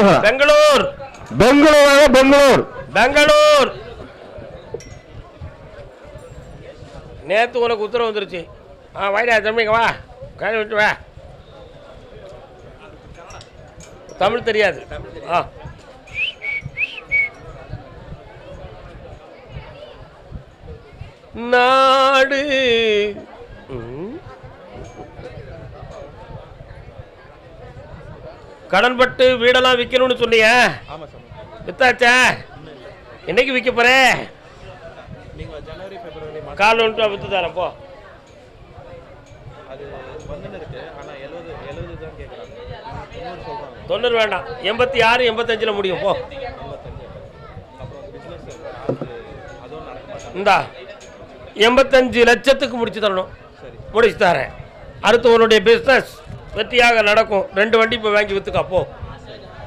பெங்களூர். பெங்களூர் பெங்களூர். பெங்களூர். நேத்து உனக்கு உத்தரவு வந்துருச்சு. ஆ வாய்டா தம்பிங்க வா. காணி விட்டு வா. தமிழ் தெரியாது. ஆ. நாடு ம். கடன்பட்டு வீடெல்லாம் விற்கணும்னு சாமி வித்தாச்சா? என்னைக்கு விற்க போற? கால் வந்துட்டு வித்து தரேன் போ தொண்ணூறு வேண்டாம். எண்பத்தி ஆறு எண்பத்தஞ்சில் முடியும் போ. இந்தா எண்பத்தஞ்சு லட்சத்துக்கு முடிச்சு தரணும். முடிச்சு தரேன். அடுத்து உன்னுடைய பிஸ்னஸ் வெற்றியாக நடக்கும். ரெண்டு வண்டி இப்போ வாங்கி வித்துக்கா போ.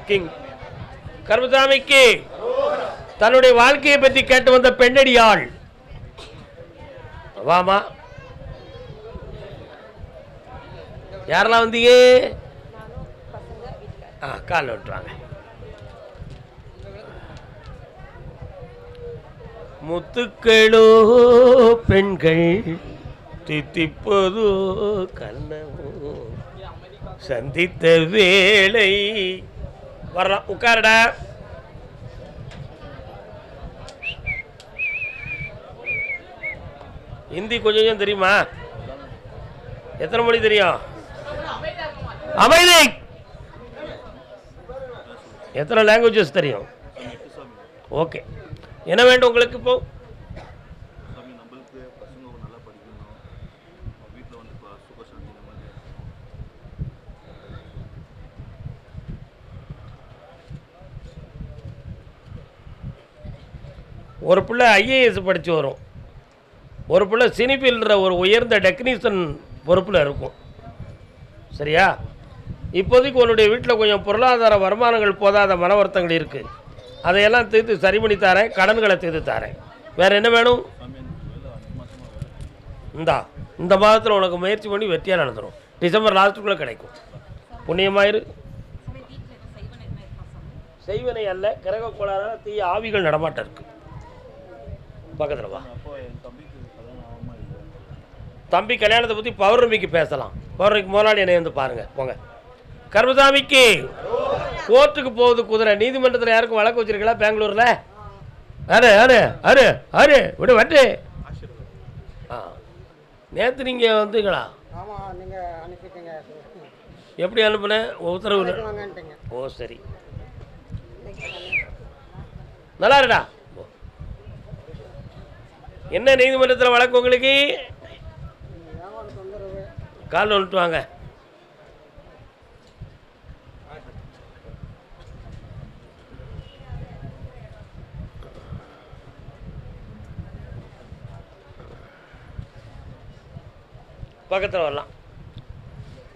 கிங் கருமசாமிக்கு தன்னுடைய வாழ்க்கையை பற்றி கேட்டு வந்த பெண்ணடியாள். வாமா. யாரெல்லாம் வந்தீங்க? ஆ காலில் விட்டுறாங்க முத்துக்களோ பெண்கள் தித்திப்பதோ கண்ணமோ. சந்தித்த வேளை. வரலாம் உட்காருடா. ஹிந்தி கொஞ்சம் தெரியுமா? எத்தனை மொழி தெரியும்? அமைதி! எத்தனை லாங்குவேஜஸ் தெரியும்? ஓகே என்ன வேண்டும் உங்களுக்கு இப்போ சாமி நம்மளுக்கு பசங்க நல்லா படிக்கணும் வீட்டில் வந்து சுக சாந்தி நிம்மதி ஒரு பிள்ளை ஐஏஎஸ் படித்து வரும். ஒரு பிள்ளை சினிஃபீல்டுற ஒரு உயர்ந்த டெக்னீஷியன் பொறுப்பில் இருக்கும். சரியா? இப்போதைக்கு உன்னுடைய வீட்டில் கொஞ்சம் பொருளாதார வருமானங்கள் போதாத மன வருத்தங்கள் இருக்குது அதையெல்லாம் தீர்த்து சரி பண்ணி தரேன் கடன்களை தீர்த்து தரேன். வேறு என்ன வேணும்? இந்தா இந்த மாதத்தில் உனக்கு முயற்சி பண்ணி வெற்றியாக நடந்துடும் டிசம்பர் லாஸ்ட்டுக்குள்ளே கிடைக்கும். புண்ணியமாயிரு. செய்வனை அல்ல கிரக கோளாறான தீய ஆவிகள் நடமாட்டம் இருக்கு. பக்கத்தில் வா. தம்பி கல்யாணத்தை பற்றி பௌர்ணமிக்கு பேசலாம். பௌர்ணமிக்கு முதலாளி என்னை வந்து பாருங்க போங்க. கர்மசாமிக்கு கோர்ட்டுக்கு போகுது குதிரை. நீதிமன்றத்தில் யாருக்கும் வழக்கு வச்சிருக்கீங்களா பெங்களூரில்? அரு அரு அரு அரு விடு வட்டு. ஆ. நேற்று நீங்கள் வந்தீங்களா? எப்படி அனுப்புனேன் உத்தரவு ஓ சரி. நல்லா இருடா. என்ன நீதிமன்றத்தில் வழக்கு உங்களுக்கு? கால் வந்துட்டு வாங்க. பக்கத்தில் வரலாம்.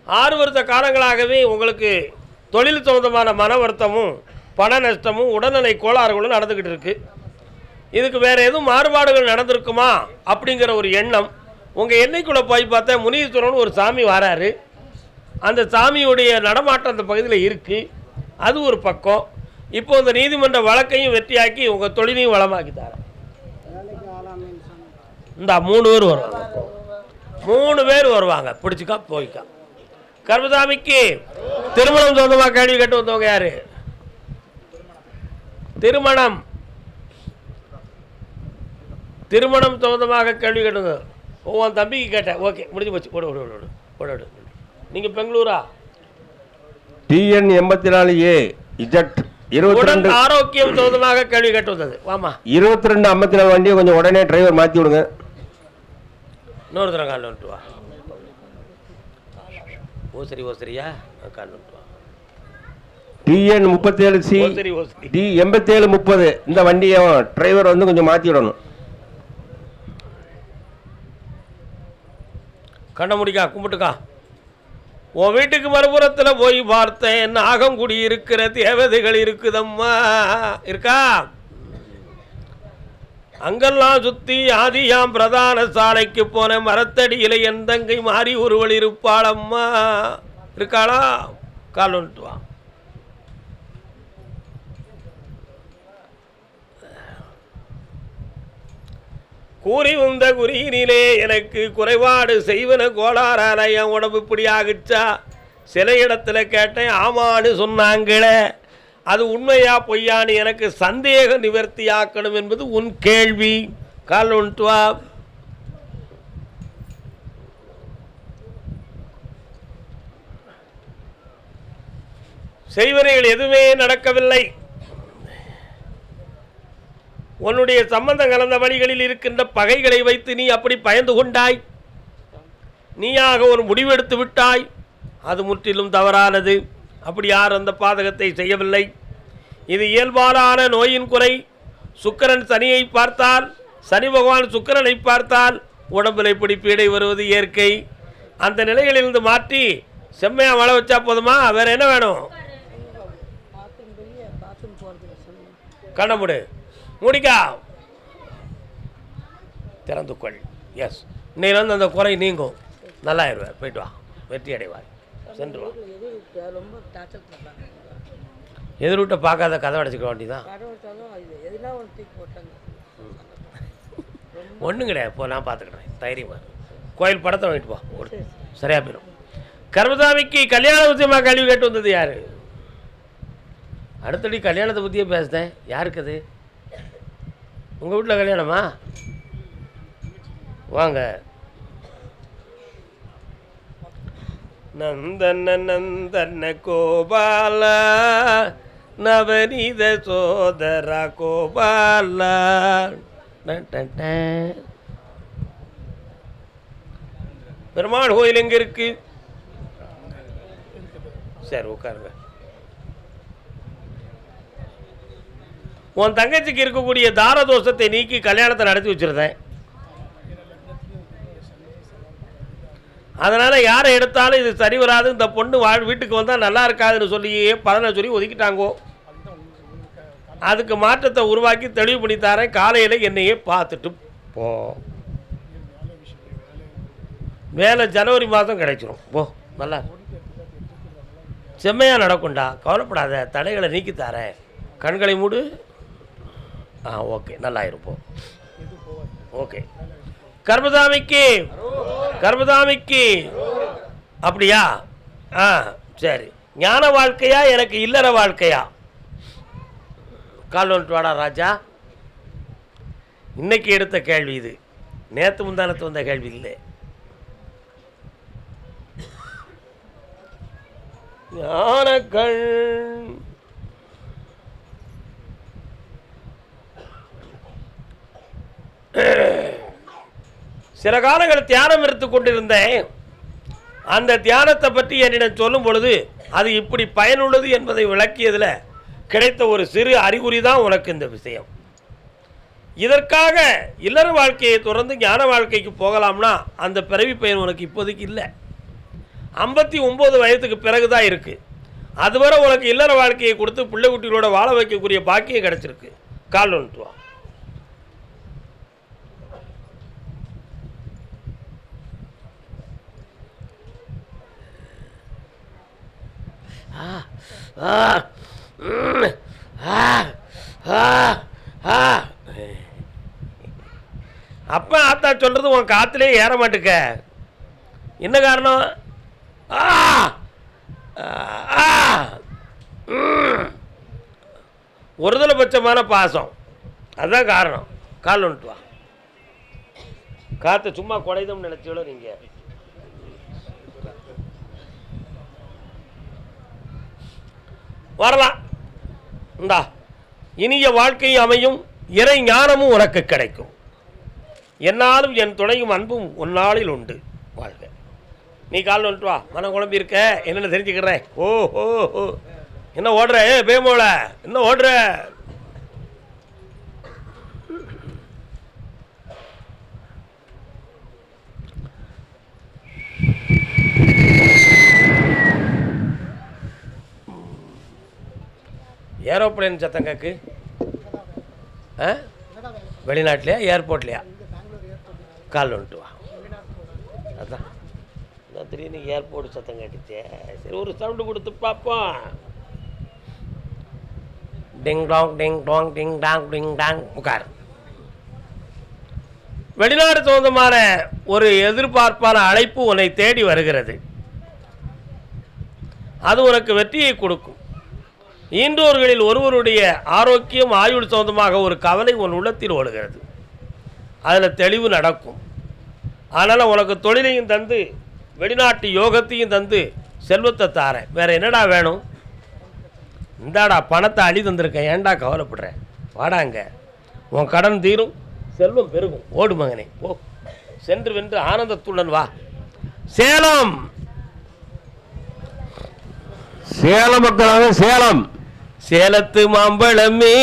ஆறு வருத்த காலங்களாகவே உங்களுக்கு தொழில் சம்பந்தமான மன வருத்தமும் பண நஷ்டமும் உடல்நிலை கோளாறுகளும் நடந்துக்கிட்டு இருக்கு. இதுக்கு வேறு எதுவும் மாறுபாடுகள் நடந்திருக்குமா? அப்படிங்கிற ஒரு எண்ணம். உங்கள் எண்ணெய்க்குள்ளே போய் பார்த்தா முனீஸ்வரன் ஒரு சாமி வராரு. அந்த சாமியுடைய நடமாட்டம் அந்த பகுதியில் இருக்குது அது ஒரு பக்கம். இப்போ இந்த நீதிமன்ற வழக்கையும் வெற்றியாக்கி உங்கள் தொழிலையும் வளமாக்கி தரேன் இந்த மூணு பேர் வருவாங்க. மூணு பேர் வருவாங்க. பிடிச்சிக்கா போய்க்கா. கர்மசாமிக்கு திருமணம் சொந்தமாக கேள்வி கேட்டு வந்தவங்க யாரு? திருமணம். திருமணம் சம்பந்தமாக கேள்வி கேட்டுங்க ஓ உன் தம்பிக்கு கேட்டேன். ஓகே முடிஞ்சு போச்சு. ஓடு ஓடு ஓடு ஓடு ஓடு நீங்கள் பெங்களூரா? டிஎன் எண்பத்தி நாலு ஏ இஜட். இருபத்தி ரெண்டு ஆரோக்கியம் சம்பந்தமாக கேள்வி கேட்டு வந்தது. வாமா இருபத்தி ரெண்டு ஐம்பத்தி நாலு வண்டியை கொஞ்சம் உடனே டிரைவர் மாற்றி விடுங்க. இன்னொரு தடவை காலில் வந்துட்டு வா. ஓ சரி ஓ சரியா காலில் வந்துட்டு வா. டிஎன் முப்பத்தேழு சி டி எண்பத்தேழு முப்பது. இந்த வண்டியை டிரைவர் வந்து கொஞ்சம் மாற்றி விடணும். கண்ணை முடிக்கா கும்பிட்டுக்கா. உன் வீட்டுக்கு மறுபுறத்தில் போய் பார்த்தேன். நாகங்குடி இருக்கிற தேவதைகள் இருக்குதம்மா. இருக்கா? அங்கெல்லாம் சுத்தி ஆதியாம் பிரதான சாலைக்கு போன மரத்தடியில என் தங்கை மாறி ஒருவள் இருப்பாளம்மா. இருக்காளா? கால் வந்துட்டு வா கூறி வந்த குறியினிலே எனக்கு குறைபாடு செய்வன கோளாறான என் உடம்பு இப்படி ஆகிச்சா சில இடத்துல கேட்டேன் ஆமான்னு சொன்னாங்களே. அது உண்மையா பொய்யான்னு எனக்கு சந்தேக நிவர்த்தி ஆக்கணும் என்பது உன் கேள்வி. கால் ஒன்று வா செய்வனைகள் எதுவுமே நடக்கவில்லை. உன்னுடைய சம்பந்தம் கலந்த வழிகளில் இருக்கின்ற பகைகளை வைத்து நீ அப்படி பயந்து கொண்டாய். நீயாக ஒரு முடிவெடுத்து விட்டாய். அது முற்றிலும் தவறானது. அப்படி யார் அந்த பாதகத்தை செய்யவில்லை. இது இயல்பான நோயின் குறை. சுக்கிரன் சனியை பார்த்தால் சனி பகவான் சுக்கிரனை பார்த்தால் உடம்பில் இப்படி பீடை வருவது இயற்கை. அந்த நிலைகளிலிருந்து மாற்றி செம்மையாக மழை வச்சா போதுமா? வேறு என்ன வேணும்? கண்ண மூடு. முடிக்கா. திறந்து கொள் எஸ் இன்னையிலேருந்து அந்த குறை நீங்கும். நல்லாயிருவார் போயிட்டு வா. வெற்றி அடைவார் சென்று வா. எதிர்விட்ட பார்க்காத கதை அடைச்சிக்க வேண்டியதான் ஒன்றும் கிடையாது. போ நான் பார்த்துக்கிறேன். தைரியமா இரு. கோயில் படத்தை வாங்கிட்டு போ. ஓடு. சரியா போயிடும். கர்மசாமிக்கு கல்யாண விஷயமா கல்வி கேட்டு வந்தது யாரு? அடுத்தடி கல்யாணத்தை பற்றியே பேசுனேன் யாருக்கு அது உங்கள் வீட்டில் கல்யாணமா? வாங்க. நந்தன நந்தன கோபால நவநீத சோதரா கோபால. பெருமாள் கோயில் எங்கே இருக்கு? சரி உட்காருங்க. உன் தங்கச்சிக்கு இருக்கக்கூடிய தார தோஷத்தை நீக்கி கல்யாணத்தை நடத்தி வச்சுருந்தேன். அதனால் யாரை எடுத்தாலும் இது சரி வராது இந்த பொண்ணு வாழ் வீட்டுக்கு வந்தால் நல்லா இருக்காதுன்னு சொல்லியே பலனை சொல்லி ஒதுக்கிட்டாங்கோ. அதுக்கு மாற்றத்தை உருவாக்கி தெளிவு பண்ணி தரேன். காலையில் என்னையே பார்த்துட்டு போ. வேலை ஜனவரி மாதம் கிடைச்சிரும். போ நல்லா செம்மையாக நடக்கும்டா. கவலைப்படாத. தடைகளை நீக்கி தரேன். கண்களை மூடு. ஆ ஓகே. நல்லா இருப்போம் ஓகே. கர்மதாமிக்கு. கர்மதாமிக்கு. அப்படியா? ஆ சரி. ஞான வாழ்க்கையா எனக்கு இல்லற வாழ்க்கையா? கால் வந்துட்டு வாடா ராஜா. இன்னைக்கு எடுத்த கேள்வி இது. நேற்று முந்தானத்து வந்த கேள்வி இல்லை. ஞானக்கண் சில காலங்கள் தியானம் எடுத்து கொண்டிருந்தேன். அந்த தியானத்தை பற்றி என்னிடம் சொல்லும் பொழுது அது இப்படி பயனுள்ளது என்பதை விளக்கியதில் கிடைத்த ஒரு சிறு அறிகுறி தான் உனக்கு இந்த விஷயம். இதற்காக இல்லற வாழ்க்கையை தொடர்ந்து ஞான வாழ்க்கைக்கு போகலாம்னா அந்த பிறவி பயன் உனக்கு இப்போதைக்கு இல்லை. ஐம்பத்தி ஒம்பது வயதுக்கு பிறகு தான் இருக்குது அதுவரை உனக்கு இல்லற வாழ்க்கையை கொடுத்து பிள்ளை குட்டிகளோட வாழ வைக்கக்கூடிய பாக்கியம் கிடச்சிருக்கு. கால் வந்துட்டு வா ஆ, ஆ, ம், ஆ, ஆ, ஆ. அப்பா ஆத்தா சொல்றது உன் காத்துலயே ஏற மாட்டுக்க. என்ன காரணம்? ஆ! ஆ! ஒருதலை பட்சமான பாசம். அதுதான் காரணம். கால் வந்துட்டு வா காற்று சும்மா குடைதம்னு நினைச்சோட நீங்கள் வரலாம். இந்தா இனிய வாழ்க்கை அமையும் இறை ஞானமும் உனக்கு கிடைக்கும். என்னாலும் என் துணையும் அன்பும் உன்னாளில் உண்டு வாழ்க. நீ கால் வந்துட்டு வா. மனம் குழம்பி இருக்க. என்னென்னு தெரிஞ்சுக்கிறேன். ஓ ஓ ஓ. என்ன ஓடுற? ஏ பேமோல என்ன ஓடுற? ஏரோப்ளேன் சத்தம் கேக்கு? ஆ? வெளிநாட்டிலையா ஏர்போர்ட்லையா? கால் வந்துட்டு வா. அதான். அதான் திடீர்னு ஏர்போர்ட் சத்தம் கேட்டுச்சே? சரி ஒரு சவுண்டு கொடுத்து பார்ப்போம். டிங் டாங் டிங் டாங் டிங் டாங் டிங் டாங் உட்கார். வெளிநாடு சம்பந்தமான ஒரு எதிர்பார்ப்பான அழைப்பு உன்னை தேடி வருகிறது. அது உனக்கு வெற்றியை கொடுக்கும். ஈன்றோர்களில் ஒருவருடைய ஆரோக்கியம் ஆயுள் சம்பந்தமாக ஒரு கவலை உன் உள்ளத்தில் ஓடுகிறது. அதில் தெளிவு நடக்கும். அதனால் உனக்கு தொழிலையும் தந்து வெளிநாட்டு யோகத்தையும் தந்து செல்வத்தை தாரேன். வேறு என்னடா வேணும்? இந்தாடா பணத்தை அழி தந்திருக்கேன். ஏன்டா கவலைப்படுறேன் வாடாங்க உன் கடன் தீரும் செல்வம் பெருகும். ஓடு மகனே போ. சென்று வென்று ஆனந்தத்துடன் வா. சேலம்! சேலம் மக்களாக சேலம்! சேலத்து மாம்பழமே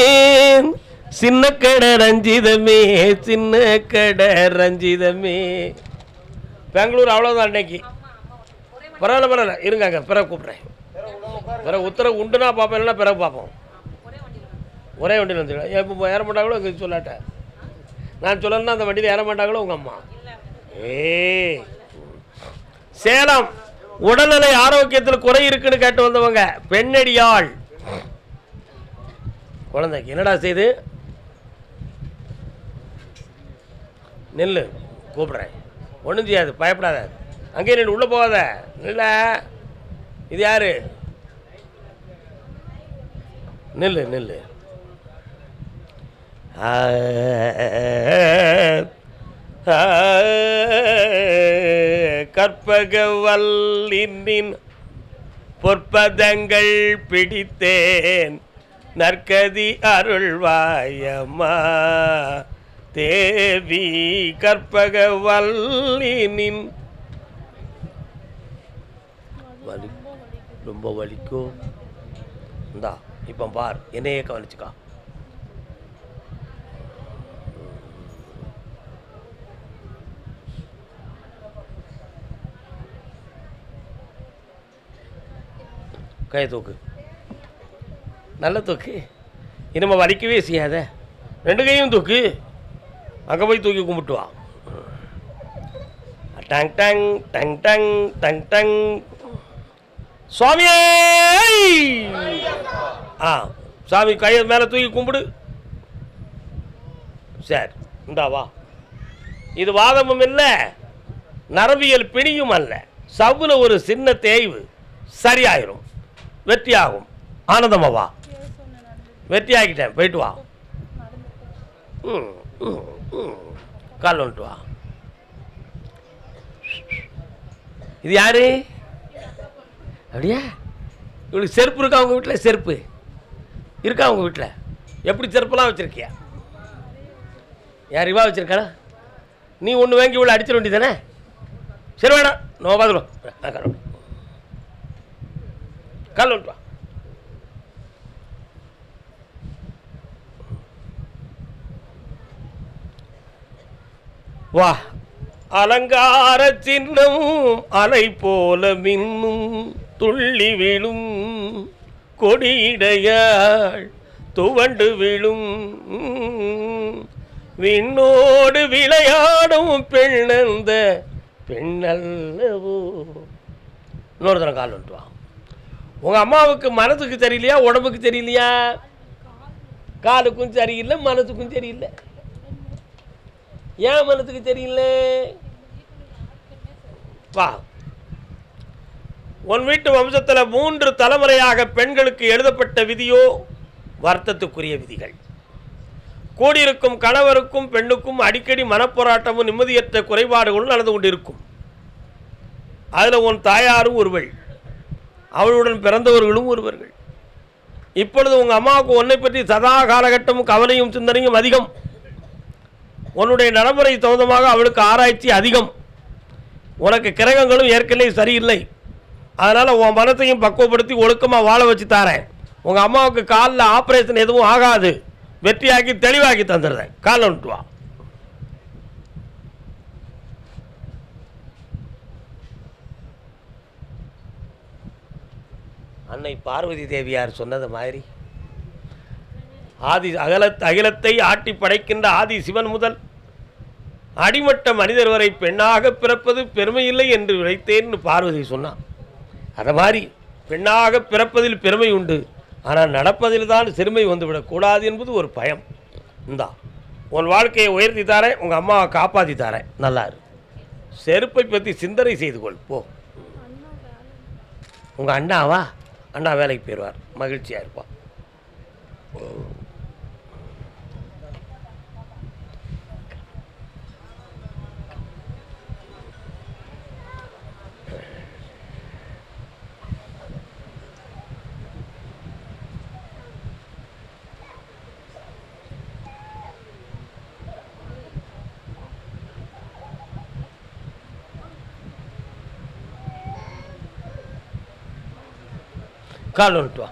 சின்ன கடை ரஞ்சிதமே சின்ன கடை ரஞ்சிதமே. பெங்களூர் அவ்வளோதான் அன்னைக்கு பரவாயில்ல பரவாயில்ல. இருங்க பிறகு கூப்பிட்றேன். பிறகு உத்தரவு உண்டுனா பார்ப்போம் இல்லைன்னா பிறகு பார்ப்போம். ஒரே வண்டியில் வந்துடுவேன் இப்போ ஏற மாட்டாங்களோ இங்கே சொல்லாட்டேன் நான் சொல்லணும்னா அந்த வண்டியில் ஏற மாட்டாங்களோ உங்கள் அம்மா? ஏ சேலம் உடல்நிலை ஆரோக்கியத்தில் குறை இருக்குன்னு கேட்டு வந்தவங்க பெண்ணடியாள். குழந்தைக்கு என்னடா செய்து நெல் கூப்பிட்றேன் ஒன்றும் செய்யாது பயப்படாத அங்கேயே நின்று உள்ளே போகாத நில்ல இது யாரு நெல் நெல் கற்பக வல்லின் பொற்பதங்கள் பிடித்தேன் நற்கதி அருள்வாயம்மா. தேவி கற்பக வல்லினின். வலி ரொம்ப வலிக்கும் இந்தா இப்போ பார் என்னையே கவனிச்சுக்கா. கையை தூக்கு. நல்ல தூக்கு. இனிமே வலிக்கவே செய்யாத. ரெண்டு கையும் தூக்கு. அங்கே போய் தூக்கி கும்பிட்டு வா டங் டங் டங் டங் டங் டங். சுவாமியே! ஆ சாமி கையை மேலே தூக்கி கும்பிடு. சரி இந்தா வா. இது வாதமும் இல்லை. நரம்பியல் பிணியும் அல்ல. சவ்வில் ஒரு சின்ன தேய்வு. சரியாயிரும். வெற்றியாகும். ஆனந்தமாவா வெற்றி ஆகிட்டேன் போயிட்டு வா. ம் கால் வந்துட்டு வா. இது யாரு? அப்படியா? இவளுக்கு செருப்பு இருக்கா உங்கள் வீட்டில் செருப்பு. இருக்கா உங்கள் வீட்டில் எப்படி செருப்பெல்லாம் வச்சுருக்கியா? யார் இவா வச்சுருக்காளா? நீ ஒன்று வாங்கி இவ்வளோ அடிச்சிட வேண்டியதானே சரி வேணாம் நோ பார்த்துருவோம் கால் வந்துட்டு வா. வா. அலங்கார சின்னம் அலை போல மின்னும் துள்ளி விழும். கொடியிடையாள் துவண்டு விழும். விண்ணோடு விளையாடும் பெண்ணந்த பெண்ணல்லவோ இன்னொரு தரம் கால் வந்துட்டு வா. உங்கள் அம்மாவுக்கு மனதுக்கு சரியில்லையா உடம்புக்கு சரியில்லையா? காலுக்கும் சரியில்லை மனதுக்கும் சரியில்லை. ஏன் மனத்துக்கு தெரியல? வா. உன் வீட்டு வம்சத்தில் மூன்று தலைமுறையாக பெண்களுக்கு எழுதப்பட்ட விதியோ வருத்தத்துக்குரிய விதிகள். கூடியிருக்கும் கணவருக்கும் பெண்ணுக்கும் அடிக்கடி மனப்போராட்டமும் நிம்மதியற்ற குறைபாடுகளும் நடந்து கொண்டிருக்கும். அதில் உன் தாயாரும் ஒருவள். அவளுடன் பிறந்தவர்களும் ஒருவர்கள். இப்பொழுது உங்கள் அம்மாவுக்கு உன்னை பற்றி சதா காலகட்டமும் கவலையும் சிந்தனையும் அதிகம். உன்னுடைய நடைமுறை தகுந்தமாக அவளுக்கு ஆராய்ச்சி அதிகம். உனக்கு கிரகங்களும் ஏற்கனவே சரியில்லை. அதனால் உன் மனத்தையும் பக்குவப்படுத்தி ஒழுக்கமாக வாழ வச்சு தாரேன். உங்கள் அம்மாவுக்கு காலில் ஆப்ரேஷன் எதுவும் ஆகாது. வெற்றியாக்கி தெளிவாக்கி தந்துடுறேன். காலில் விட்டு வா. அன்னை பார்வதி தேவியார் சொன்னது மாதிரி ஆதி அகல அகிலத்தை ஆட்டி படைக்கின்ற ஆதி சிவன் முதல் அடிமட்ட மனிதர் வரை பெண்ணாக பிறப்பது பெருமையில்லை என்று நினைத்தேன்னு பார்வதி சொன்னான் அதை மாதிரி பெண்ணாக பிறப்பதில் பெருமை உண்டு. ஆனால் நடப்பதில் தான் சிறுமை வந்துவிடக்கூடாது என்பது ஒரு பயம். இந்தா உன் வாழ்க்கையை உயர்த்தி தாரேன் உங்கள் அம்மாவை காப்பாற்றி தாரேன். நல்லாரு செருப்பை பற்றி சிந்தனை செய்து கொள். போ. உங்கள் அண்ணாவா? அண்ணா வேலைக்கு போயிடுவார். மகிழ்ச்சியாக இருப்பான். கால் வந்துட்டு வா.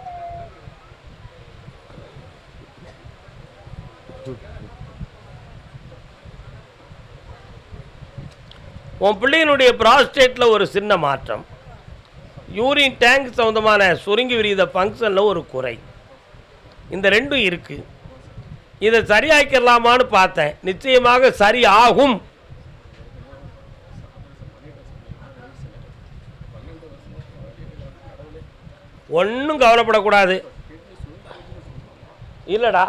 உன் பிள்ளையினுடைய ப்ராஸ்டேட்டில் ஒரு சின்ன மாற்றம். யூரின் டேங்க் சம்மந்தமான சுருங்கி விரித ஃபங்க்ஷனில் ஒரு குறை. இந்த ரெண்டும் இருக்குது இதை சரியாக்கிடலாமான்னு பார்த்தேன். நிச்சயமாக சரி ஆகும் ஒன்றும் கவலைப்படக்கூடாது. இல்லைடா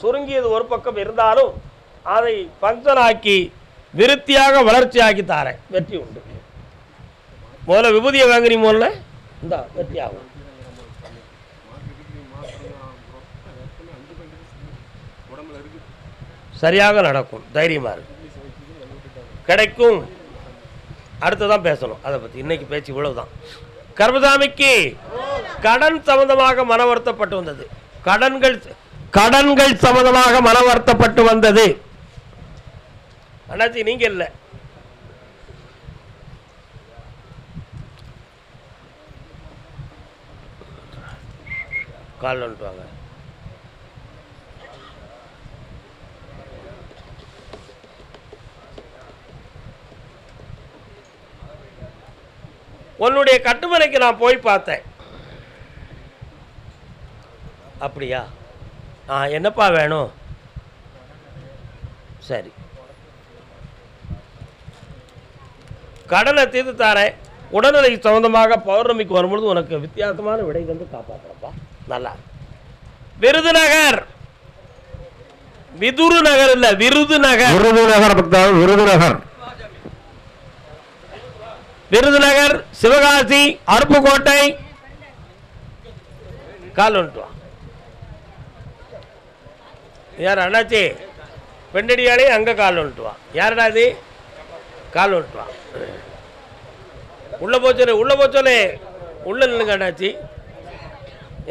சுருங்கியது ஒரு பக்கம் இருந்தாலும் அதை ஃபங்க்ஷன் ஆக்கி விருத்தியாக வளர்ச்சி ஆக்கி தாரேன். வெற்றி உண்டு. முதல்ல விபூதியை வாங்குறீ முதல்ல? இந்த வெற்றி ஆகும். சரியாக நடக்கும். தைரியமாக இருக்கும் கிடைக்கும். அடுத்ததான் பேசணும். அதை பற்றி இன்னைக்கு பேச்சு இவ்வளவுதான். கர்மசாமிக்கு கடன் சம்பந்தமாக மன வருத்தப்பட்டு வந்தது. கடன்கள் கடன்கள் சம்பந்தமாக மன வருத்தப்பட்டு வந்தது. அண்ணாச்சி நீங்க இல்ல. கால் வந்துட்டு வாங்க உன்னுடைய கட்டுமனைக்கு நான் போய் பார்த்தேன். அப்படியா? ஆ என்னப்பா வேணும்? சரி. கடனை தீர்த்து தாரேன். உடல்நிலைக்கு சம்மந்தமாக பௌர்ணமிக்கு வரும்பொழுது உனக்கு வித்தியாசமான விடை வந்து காப்பாற்றுறப்பா நல்லா விருதுநகர் விதுரு நகர் இல்லை விருதுநகர் விருதுநகர் விருதுநகர் விருதுநகர் சிவகாசி அருப்புக்கோட்டை. கால் வந்துட்டுவா யார் அண்ணாச்சி? பெண்டடியாலே அங்கே கால் வந்துட்டுவான் யாரடா இது? கால் வந்துட்டுவான் உள்ளே உள்ள போச்சோலே உள்ள போச்சோலே உள்ள நில்லுங்க அண்ணாச்சி.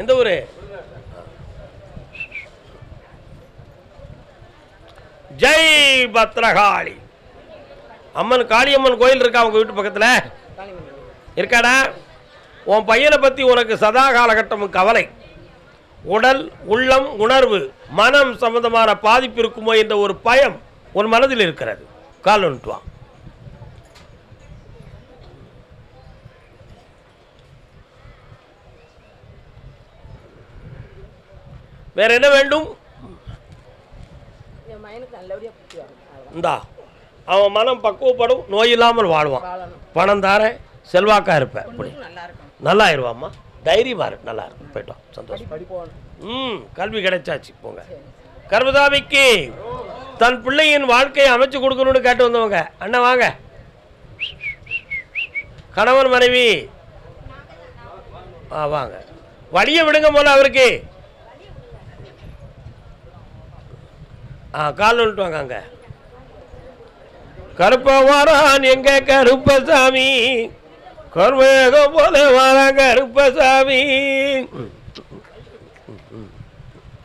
எந்த ஊர்? ஜெய் பத்ரகாளி. அம்மன் காளியம்மன் கோயில் இருக்கா உங்க வீட்டு பக்கத்தில்? இருக்காடா? உன் பையனை பற்றி உனக்கு சதா காலகட்டமும் கவலை. உடல் உள்ளம் உணர்வு மனம் சம்பந்தமான பாதிப்பு இருக்குமோ என்ற ஒரு பயம் உன் மனதில் இருக்கிறது. கால் வா. வேற என்ன வேண்டும்? இந்தா. அவன் மனம் பக்குவப்படும் நோய் இல்லாமல் வாழ்வான் பணம் தாரேன் செல்வாக்கா இருப்பேன் அப்படி நல்லா ஆயிடுவாம்மா தைரியமா இருக்கு நல்லா இருக்கும் போயிட்டு வா. சந்தோஷம். ம் கல்வி கிடைச்சாச்சு. போங்க. கர்மதாமிக்கு தன் பிள்ளையின் வாழ்க்கையை அமைச்சு கொடுக்கணும்னு கேட்டு வந்தவங்க. அண்ணா வாங்க. கணவன் மனைவி. ஆ வாங்க. வழியை விடுங்க போல அவருக்கு. ஆ கால் வந்துட்டு வாங்க அங்க. கருப்ப வாரான் எங்க கருப்பசாமி? கருமேகம் போல வாரான் கருப்பசாமி.